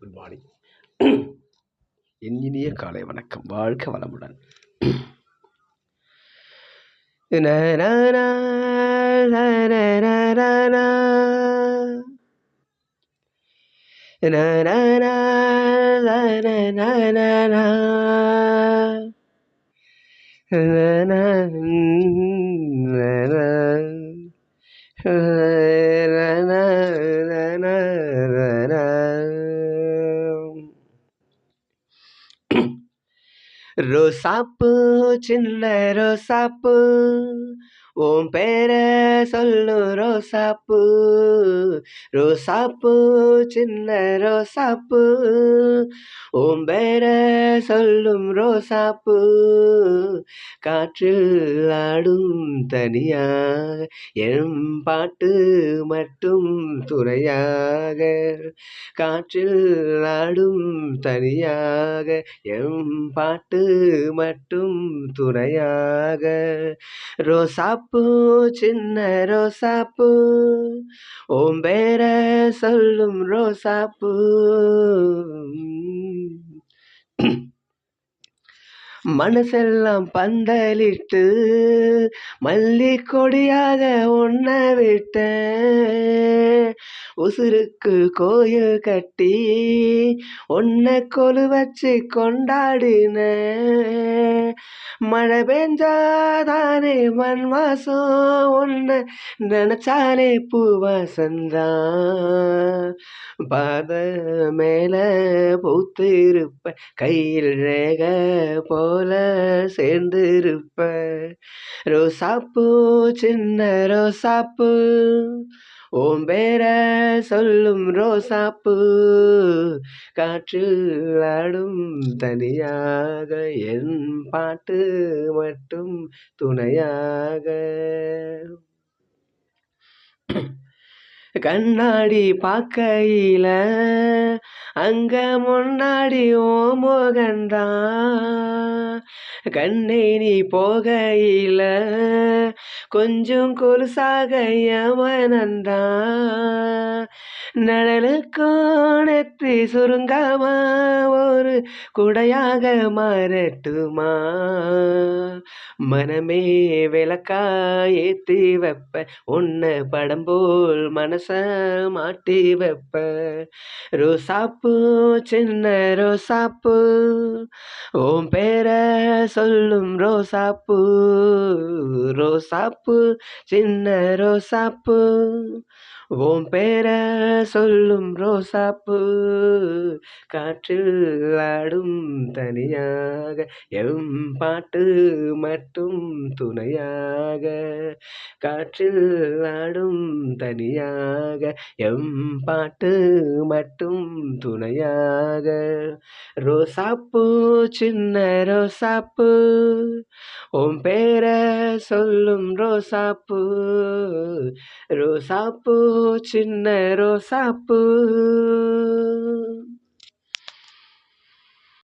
Good morning என் இனிய காலை வணக்கம். வாழ்க வளமுடன். நா, நா, நா, நா, ரோசாப்பு சின்ன ரோசாப்பு. உன் பேர சொல்லு ரோசாப்பு. ரோசாப்பு சின்ன ரோசாப்பு. ஓம் பேர சொல்லும் ரோசாப்பூ காற்றில் ஆடும் தனியாக என் பாட்டு மட்டும் துணையாக காற்றில் ஆடும் தனியாக எம் பாட்டு மட்டும் துணையாக ரோசாப்பூ சின்ன ரோசாப்பூ ஓம் பேர சொல்லும் ரோசாப்பூ. மனசெல்லாம் பந்தலிட்டு மல்லி கொடியாக ஒன்ன விட்டேன். உசுருக்கு கோயில் கட்டி உன்னை கொலு வச்சு கொண்டாடின மழை பெஞ்சாதானே மண் வாசம் ஒன்ன நினைச்சாலே பூவாசந்தான் பாத மேல பூத்திருப்ப கையில் ரேக போல சேர்ந்திருப்ப. ரோசாப்பூ சின்ன ரோசாப்பூ ஓம் பேர சொல்லும் ரோசாப்பு. காற்றில் ஆடும் தனியாக என் பாட்டு மட்டும் துணையாக. கண்ணாடி பார்க்கையில அங்க முன்னாடி ஓ மோகன்தான் கண்ணே நீ போகையில கொஞ்சம் கொலுசாக யமனந்தான் நிழலுக்கும் நெற்றி ஒரு குடையாக மாறட்டுமா? மனமே விளக்கா ஏத்தி வைப்ப உன்னை படம் போல் மனச மாட்டி வைப்ப. ரோசாப்பு சின்ன ரோசாப்பு ஓம் பேர சொல்லும் ரோசாப்பு. ரோசாப்பு சின்ன ரோசாப்பு ஓம் பேர சொல்லும் ரோசாப்பூ. காற்றில் ஆடும் தனியாக எம் பாட்டு மட்டும் துணையாக. காற்றில் ஆடும் தனியாக எம் பாட்டு மட்டும் துணையாக. ரோசாப்பூ சின்ன ரோசாப்பூ. உன் பேர சொல்லும் ரோசாப்பூ. ரோசாப்பூ சின்ன ரோசா ரோசாப்பூ